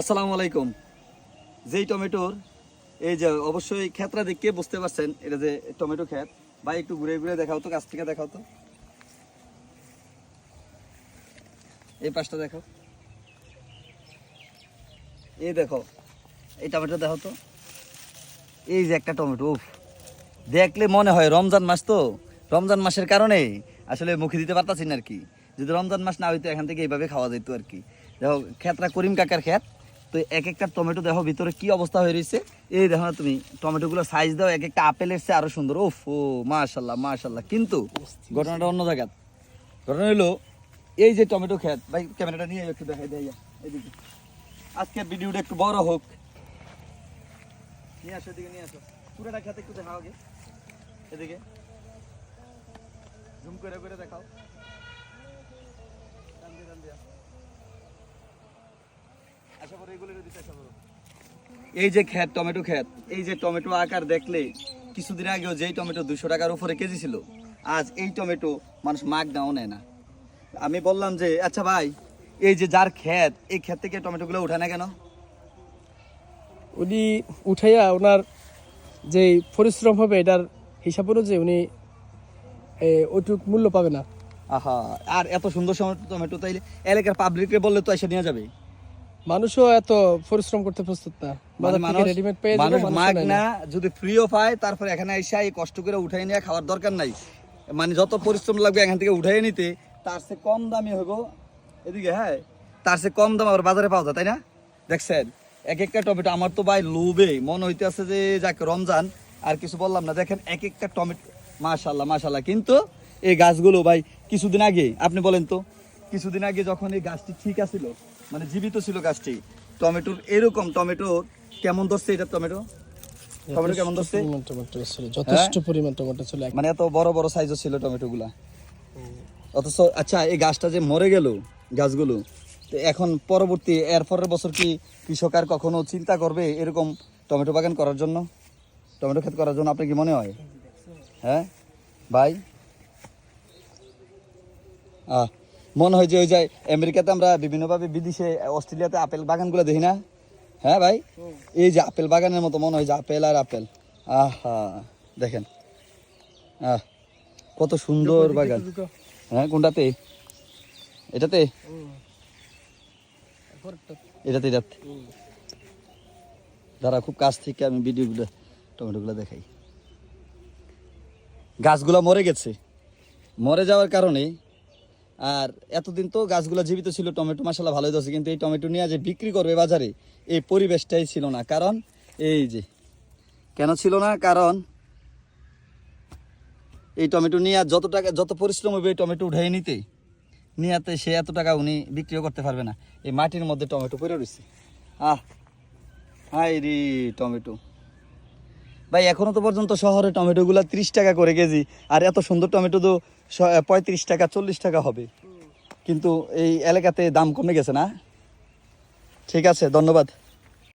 আসসালামু আলাইকুম। যেই টমেটোর, এই যে অবশ্যই ক্ষেতরা দেখে বুঝতে পারছেন, এটা যে টমেটো ক্ষেত। ভাই, একটু ঘুরে ঘুরে দেখাও তো কাছ থেকে দেখাও তো। এই পাশটা দেখো। এই দেখো, এই টমেটো দেখো তো। এই যে একটা টমেটো, উফ। দেখলে মনে হয় রমজান মাস তো। রমজান মাসের কারণে আসলে মুখে দিতে পারতাছি না আর কি। যদি রমজান মাস না হইতো, এখান থেকে এইভাবে খাওয়া যেত আর কি। দেখো ক্ষেতরা করিম কাকার ক্ষেত। তো এক একটা টমেটো দেখো, ভিতরে কি অবস্থা হয়ে রয়েছে? এই দেখো তুমি টমেটোগুলো সাইজ দাও এক একটা আপেলের চেয়ে আরও সুন্দর। ওফ ও, মাশাল্লাহ মাশাল্লাহ। কিন্তু ঘটনাটা অন্য জায়গা ঘটনা হলো, এই যে টমেটো ক্ষেত, ভাই ক্যামেরাটা নিয়ে একটু দেখাই দেয় এদিকে। আজকের ভিডিওটা একটু বড় হোক। নিয়ে আসো, এদিকে নিয়ে আসো। পুরোটা খেতে একটু দেখাও আগে। এদিকে। করে করে দেখাও টান দিয়ে, টান দিয়ে। আশা করো এগুলোর দিকে আশা করো। এই যে ক্ষেত টমেটো ক্ষেত এই যে টমেটো আকার দেখলে কিছুদিন আগেও যেই টমেটো দুশো টাকার উপরে কেজি ছিল আজ এই টমেটো মানুষ মাগ দাও নেয় না। আমি বললাম যে আচ্ছা ভাই এই যে যার ক্ষেত এই ক্ষেত থেকে টমেটোগুলো উঠে না কেন? উনি উঠাইয়া ওনার যে পরিশ্রম হবে এটার হিসাব অনুযায়ী উনি এ, ওইটুক মূল্য পাবে না। আহা আর এত সুন্দর সময় টমেটো তাইলে এলাকার পাবলিককে বললে তো এসে নিয়ে যাবে। মানুষও এত পরিশ্রম করতে প্রস্তুত না। রেডিমেড পেয়ে মানুষ মাগ না যদি ফ্রিও পায় তারপরে এখানে এসে এই কষ্ট করে উঠাই নিয়ে খাওয়ার দরকার নাই। মানে যত পরিশ্রম লাগবে এখান থেকে উঠাই নিতে তার সে কম দামি হইব এদিকে হ্যাঁ তার সে কম দাম আবার বাজারে পাওয়া যায় তাই না? দেখছেন এক একটা টমেটো আমার তো ভাই লোভে মন হইতে আছে যে যাক রমজান আর কিছু বললাম না। দেখেন এক একটা টমেটো মাশাল্লাহ মাশাল্লাহ কিন্তু এই গাছগুলো ভাই কিছুদিন আগে আপনি বলেন তো কিছুদিন আগে যখন এই গাছটি ঠিক আছিল মানে জীবিত ছিল গাছটি টমেটোর এরকম টমেটো কেমন ধরছে এটা টমেটো? টমেটো কেমন ধরছে? যথেষ্ট হ্যাঁ? পরিমাণ টমেটো ছিল। মানে এত বড় বড় সাইজও ছিল টমেটো গুলা অথচ আচ্ছা এই গাছটা যে মরে গেল গাছগুলো তো এখন পরবর্তী এর পরের বছর কি কৃষক আর কখনো চিন্তা করবে এরকম টমেটো বাগান করার জন্য? টমেটো ক্ষেত করার জন্য আপনার কি মনে হয়? হ্যাঁ? ভাই? আহ, মনে হয় যে ওই যায় আমেরিকাতে আমরা বিভিন্নভাবে বিদেশে অস্ট্রেলিয়াতে আপেল বাগানগুলো দেখি না? হ্যাঁ ভাই? এই যে আপেল বাগানের মতো মনে হয় যে আপেল আর আপেল। আহা দেখেন। আহ কত সুন্দর বাগান। হ্যাঁ কোনটাতে? এটাতে? এটাতে এটাতে। দাঁড়া খুব কাছ থেকে আমি ভিডিওগুলো টমেটোগুলো দেখাই। গাছগুলো মরে গেছে। মরে যাওয়ার কারণে আর এতদিন তো গাছগুলো জীবিত ছিল, টমেটো মশলা ভালোই যাচ্ছে কিন্তু এই টমেটো নিয়ে যে বিক্রি করবে বাজারে, এই পরিবেশটাই ছিল না। কারণ, এই যে, কেন ছিল না? কারণ, এই টমেটো নিয়ে যত টাকা, যত পরিশ্রম হবে এই টমেটো উঠাই নিতে, নিয়াতে সে এত টাকা উনি বিক্রিও করতে পারবে না। এই মাটির মধ্যে টমেটো পড়ে রয়েছে। আহ হাই রে টমেটো। ভাই এখনও তো পর্যন্ত শহরে টমেটোগুলো ত্রিশ টাকা করে কেজি আর এত সুন্দর টমেটো তো পঁয়ত্রিশ টাকা চল্লিশ টাকা হবে। কিন্তু এই এলাকাতে দাম কমে গেছে না? ঠিক আছে ধন্যবাদ।